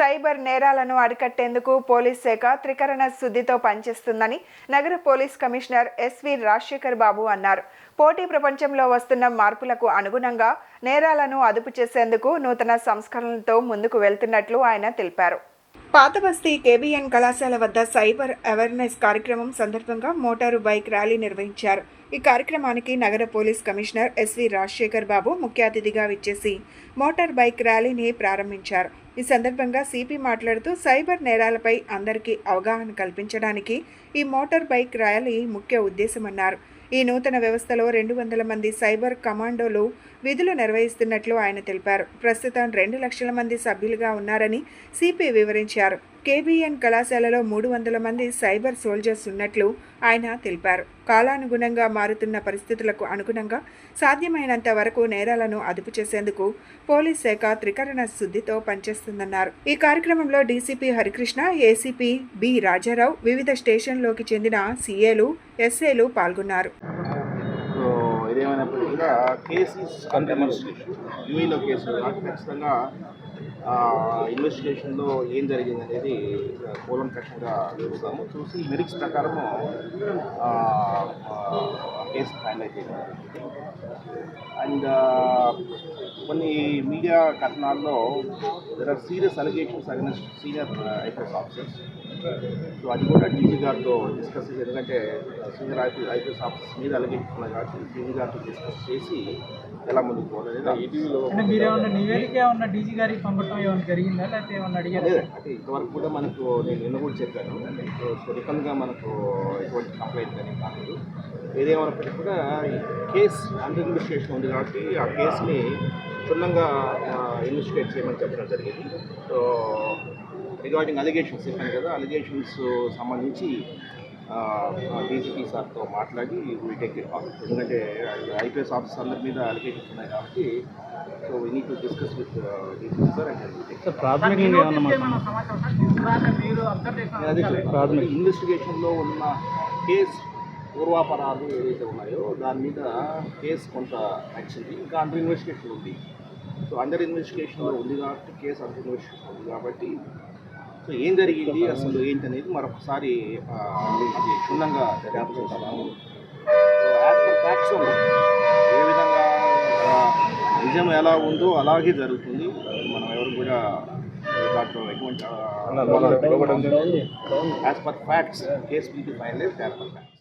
Cyber నేరాలను అరికట్టేందుకు police శాఖ త్రికరణ శుద్ధితో పనిచేస్తుందని నగర police commissioner SV Rajasekhar Babu అన్నారు. పోటీ ప్రపంచంలో వస్తున్న మార్పులకు అనుగుణంగా నేరాలను అదుపు చేసేందుకు నూతన సంస్కరణలతో ముందుకు వెళ్తున్నట్లు ఆయన తెలిపారు. పాతబస్తీ కేబీఎన్ కళాశాల వద్ద సైబర్ అవేర్నెస్ కార్యక్రమం సందర్భంగా మోటారు బైక్ ర్యాలీ నిర్వహించారు. ఈ కార్యక్రమానికి నగర police commissioner SV Rajasekhar Babu ముఖ్య అతిథిగా విచ్చేసి మోటార్ బైక్ ర్యాలీని ప్రారంభించారు. ఈ సందర్భంగా సిపి మాట్లాడుతూ సైబర్ నేరాలపై అందరికీ అవగాహన కల్పించడానికి ఈ మోటార్ బైక్ ర్యాలీ ముఖ్య ఉద్దేశమన్నారు. ఈ నూతన వ్యవస్థలో రెండు వందల మంది సైబర్ కమాండోలు విధులు నిర్వహిస్తున్నట్లు ఆయన తెలిపారు. ప్రస్తుతం రెండు లక్షల మంది సభ్యులుగా ఉన్నారని సిపి వివరించారు. కేబీఎన్ కళాశాలలో మూడు వందల మంది సైబర్ సోల్జర్స్ ఉన్నట్లు ఆయన తెలిపారు. కాలానుగుణంగా మారుతున్న పరిస్థితులకు అనుగుణంగా సాధ్యమైనంత వరకు నేరాలను అదుపు చేసేందుకు పోలీస్ శాఖ త్రికరణ శుద్ధితో పనిచేస్తుందన్నారు. ఈ కార్యక్రమంలో DCP Harikrishna ACP B Rajarao వివిధ స్టేషన్లోకి చెందిన సీఏలు ఎస్ఏలు పాల్గొన్నారు. సో కేసెస్ యూఈలో కేసులు ఖచ్చితంగా ఇన్వెస్టిగేషన్లో ఏం జరిగింది అనేది కూలంకషంగా చూస్తాము చూసి మెరిట్స్ ప్రకారము కేసు ఫైనలైజ్ చేయడం అండ్ కొన్ని media కథనాల్లో there are serious allegations against senior IPS officers so అది కూడా డీజీ గారితో డిస్కస్ చేసి ఎందుకంటే సీనియర్ ఐపీ ఐపీఎస్ ఆఫీసర్స్ మీద అలిగేషన్ ఉన్నాయి కాబట్టి డీజీ గారితో డిస్కస్ చేసి ఎలా ముందుకు పోవాలనేది ఈటీవీలో ఇంతవరకు కూడా మనకు నేను నిన్న కూడా చెప్పాను. సో స్పెరికల్గా మనకు ఎటువంటి కంప్లైంట్ కానీ కాలేదు. ఏదేమైనప్పటికీ కూడా ఈ కేస్ అండర్ ఇన్వెస్టిగేషన్ ఉంది కాబట్టి ఆ కేసుని క్షుణ్ణంగా ఇన్వెస్టిగేట్ చేయమని చెప్పడం జరిగింది. సో రిగార్డింగ్ అలిగేషన్స్ చెప్పాను కదా అలిగేషన్స్ సంబంధించి డీజీపీ సార్తో మాట్లాడి వీ టేక్ ఇట్ ఆఫ్ ఎందుకంటే ఐపీఎస్ ఆఫీసర్ అందరి మీద అలిగేషన్స్ ఉన్నాయి కాబట్టి so we need to discuss with DGP sir and. ఇన్వెస్టిగేషన్లో ఉన్న కేసు పూర్వాపరాలు ఏదైతే ఉన్నాయో దాని మీద కేసు కొంత నచ్చింది ఇంకా అండర్ ఇన్వెస్టిగేషన్ ఉంది. సో అండర్ ఇన్వెస్టిగేషన్లో ఉంది కాబట్టి కేసు అండర్ ఇన్వెస్టిగేషన్ ఉంది కాబట్టి సో ఏం జరిగింది? అసలు ఏంటి అనేది మరొకసారి అది క్షుణ్ణంగా చేస్తాము సో యాజ్ పర్ ఫ్యాక్ట్స్ ఏ విధంగా నిజం ఎలా ఉందో అలాగే జరుగుతుంది. మనం ఎవరు కూడా దాంట్లో ఎటువంటి as per facts case will be as per facts